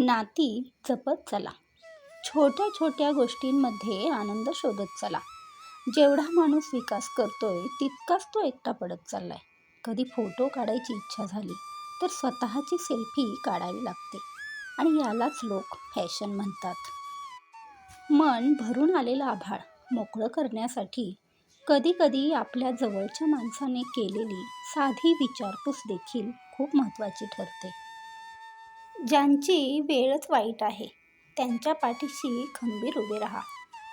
नाती जपत चला. छोट्या छोट्या गोष्टींमध्ये आनंद शोधत चला. जेवढा माणूस विकास करतोय तितकाच तो एकटा पडत चाललाय. कधी फोटो काढायची इच्छा झाली तर स्वतःची सेल्फी काढावी लागते. आणि यालाच लोक फॅशन म्हणतात. मन भरून आलेलं आभाळ मोकळं करण्यासाठी कधीकधी आपल्या जवळच्या माणसाने केलेली साधी विचारपूस देखील खूप महत्त्वाची ठरते. ज्यांची वेळच वाईट आहे त्यांच्या पाठीशी खंबीर उभे राहा.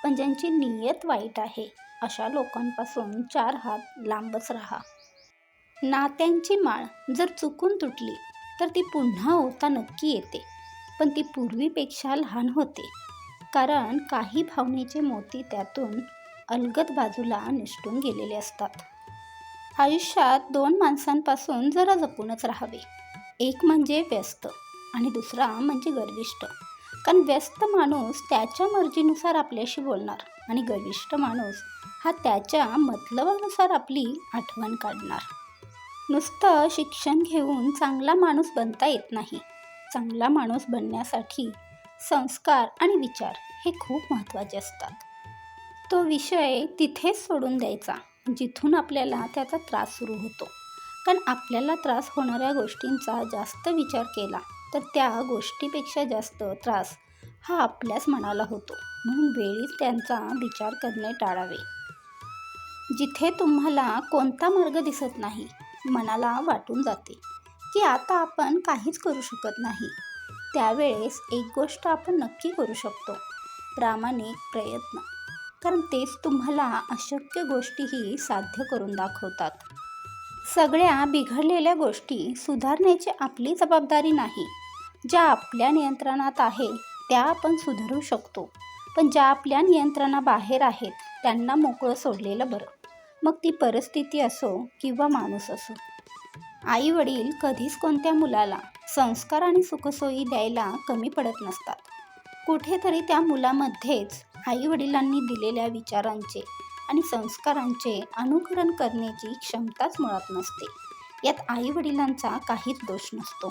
पण ज्यांची नियत वाईट आहे अशा लोकांपासून चार हात लांबच राहा. नात्यांची माळ जर चुकून तुटली तर ती पुन्हा होता नक्की येते. पण ती पूर्वीपेक्षा लहान होते. कारण काही भावनेचे मोती त्यातून अलगद बाजूला निसटून गेलेले असतात. आयुष्यात दोन माणसांपासून जरा जपूनच राहावे. एक म्हणजे व्यस्त. आणि दुसरा म्हणजे गर्विष्ठ. कारण व्यस्त माणूस त्याच्या मर्जीनुसार आपल्याशी बोलणार आणि गर्विष्ठ माणूस हा त्याच्या मतलबानुसार आपली आठवण काढणार. नुसतं शिक्षण घेऊन चांगला माणूस बनता येत नाही. चांगला माणूस बनण्यासाठी संस्कार आणि विचार हे खूप महत्त्वाचे असतात. तो विषय तिथेच सोडून द्यायचा जिथून आपल्याला त्याचा त्रास सुरू होतो. कारण आपल्याला त्रास होणाऱ्या गोष्टींचा जास्त विचार केला तर त्या गोष्टीपेक्षा जास्त त्रास हा आपल्याच मनाला होतो. म्हणून वेळीच त्यांचा विचार करणे टाळावे. जिथे तुम्हाला कोणता मार्ग दिसत नाही मनाला वाटून जाते की आता आपण काहीच करू शकत नाही. त्यावेळेस एक गोष्ट आपण नक्की करू शकतो प्रामाणिक प्रयत्न. कारण तेच तुम्हाला अशक्य गोष्टीही साध्य करून दाखवतात. सगळ्या बिघडलेल्या गोष्टी सुधारण्याची आपली जबाबदारी नाही. ज्या आपल्या नियंत्रणात आहे त्या आपण सुधारू शकतो. पण ज्या आपल्या नियंत्रणाबाहेर आहेत त्यांना मोकळं सोडलेलं बरं. मग ती परिस्थिती असो किंवा माणूस असो. आई वडील कधीच कोणत्या मुलाला संस्कार आणि सुखसोयी द्यायला कमी पडत नसतात. कुठेतरी त्या मुलामध्येच आई वडिलांनी दिलेल्या विचारांचे आणि संस्कारांचे अनुकरण करण्याची क्षमताच मुळात नसते. यात आई वडिलांचा काहीच दोष नसतो.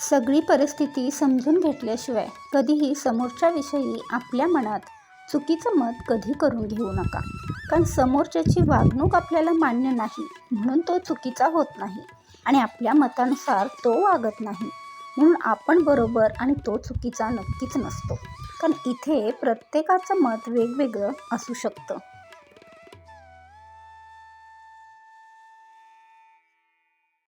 सगळी परिस्थिती समजून घेतल्याशिवाय कधीही समोरच्याविषयी आपल्या मनात चुकीचं मत कधी करून घेऊ नका. कारण समोरच्याची वागणूक आपल्याला मान्य नाही म्हणून तो चुकीचा होत नाही आणि आपल्या मतानुसार तो वागत नाही. म्हणून आपण बरोबर आणि तो चुकीचा नक्कीच नसतो. कारण इथे प्रत्येकाचं मत वेगवेगळं असू शकतं.